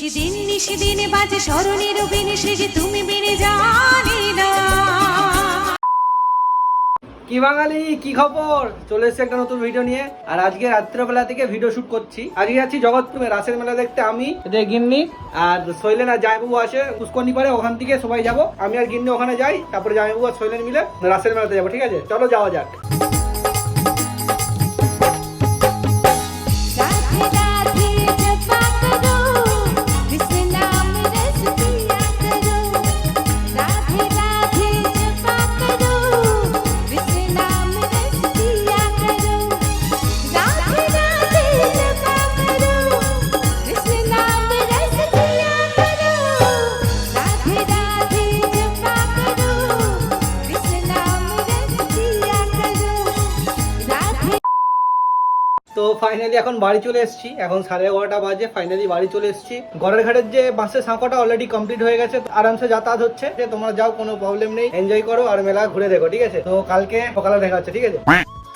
নিশি দিন নিশি দিনে বাজে স্মরণের বিনে সে যে তুমি বেড়ে জানি না। কি বাঙালি কি খবর? চলে এসেছে একটা নতুন ভিডিও নিয়ে। আর আজকে রাত্রেবেলা থেকে ভিডিও শুট করছি। আজকে যাচ্ছি জগৎপুরে রাসের মেলা দেখতে আমি। এদের গিন্নি। আর শৈলেন আর জামাইবাবু আসে পুষ্করণী পারে ওখান থেকে সবাই যাব। আমি আর গিন্নি ওখানে যাই তারপরে জামাইবাবু আর শৈলেন মিলে রাসের মেলাতে যাব ঠিক আছে? চলো যাওয়া যাক। তো ফাইনালি এখন বাড়ি চলে এসেছি। এখন সাড়ে এগারোটা বাজে ফাইনালি বাড়ি চলে এসেছি। ঘরের ঘাটের যে বাসের সাঁকোটা অলরেডি কমপ্লিট হয়ে গেছে, আরামসে যাতায়াত হচ্ছে। যে তোমরা যাও, কোনো প্রবলেম নেই। এনজয় করো আর মেলা ঘুরে দেখো, ঠিক আছে? তো কালকে সকালে দেখা হচ্ছে, ঠিক আছে?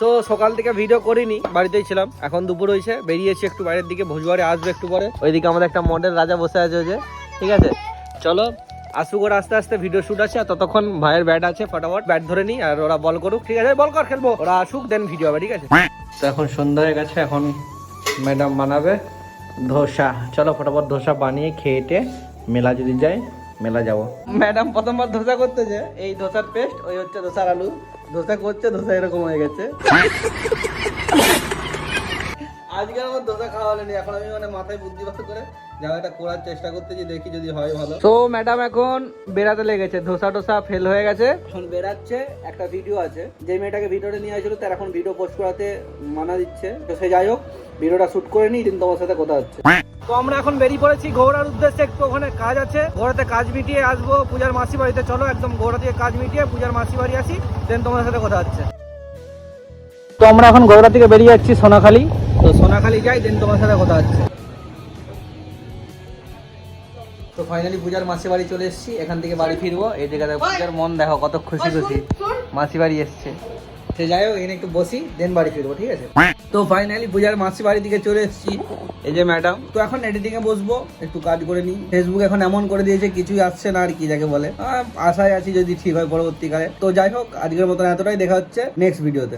তো সকাল থেকে ভিডিও করিনি, বাড়িতেই ছিলাম। এখন দুপুর হয়েছে, বেরিয়েছি একটু বাইরের দিকে ভোজবারে আসবে একটু পরে। ওইদিকে আমাদের একটা মডেল রাজা বসে আছে যে, ঠিক আছে? চলো আসুক ওরা আস্তে আস্তে ভিডিও শুট আছে আর ততক্ষণ ভাইয়ের ব্যাট আছে ফটাফট ব্যাট ধরে নি আর ওরা বল করুক ঠিক আছে? বল কর খেলব। ওরা আসুক দেন ভিডিও হবে ঠিক আছে? তো এখন সন্ধ্যা হয়ে গেছে এখন ম্যাডাম বানাবে ধোসা। চলো ফটাফট ধোসা বানিয়ে খেয়েটে মেলা যদি যাই মেলা যাব। ম্যাডাম প্রথমবার ধোসা করতেছে এই ধোসার পেস্ট ওই হচ্ছে ধোসার আলু। ধোসা করছে ধোসা এরকম হয়ে গেছে। আজকে আমার ধোসা খাওয়া হলেনি এখন আমি মানে মাথায় বুদ্ধি করে যা এটা করার চেষ্টা করতেছি দেখি যদি হয় ভালো। তো ম্যাডাম এখন বেড়াতে লেগেছে ধোসা টোসা ফেল হয়ে গেছে। এখন বেরাচ্ছে একটা ভিডিও আছে। যে মেয়েটাকে ভিডিওটা নিয়ে আসছিল তার এখন ভিডিও পোস্ট করাতে মানা দিচ্ছে। তো সে যাই হোক ভিডিওটা শুট করে নিই দিন তোমার সাথে কথা হচ্ছে। তো আমরা এখন বেরিয়ে পড়েছি গৌড়ার উদ্দেশ্যে একটু ওখানে কাজ আছে। গৌড়াতে কাজ মিটিয়ে আসব পূজার মাসি বাড়িতে চলো একদম গৌড়া থেকে কাজ মিটিয়ে পূজার মাসি বাড়ি আসি দেন তোমার সাথে কথা হচ্ছে। তো আমরা এখন গৌড়া থেকে বেরিয়ে যাচ্ছি সোনাখালি। তো সোনাখালি যাই দেন তোমার সাথে কথা হচ্ছে। তো ফাইনালি পূজার মাসি বাড়ি চলে এসেছি এখান থেকে বাড়ি ফিরবো। এই জায়গাতে পূজার মন দেখো কত খুশি খুশি। মাসি বাড়ি এসছে। সে যাই হোক এখানে একটু বসি দেন বাড়ি ফিরবো ঠিক আছে? তো ফাইনালি পূজার মাসি বাড়ি দিকে চলে এসেছি। এই যে ম্যাডাম তো এখন এডিটিং এ বসবো একটু কাজ করে নিই। ফেসবুক এখন এমন করে দিয়েছে কিছুই আসছে না আর কি যাকে বলে। আহ, আশায় আছি যদি ঠিক হয় পরবর্তীকালে। তো যাই হোক আজকের মতন এতটাই দেখা হচ্ছে নেক্সট ভিডিওতে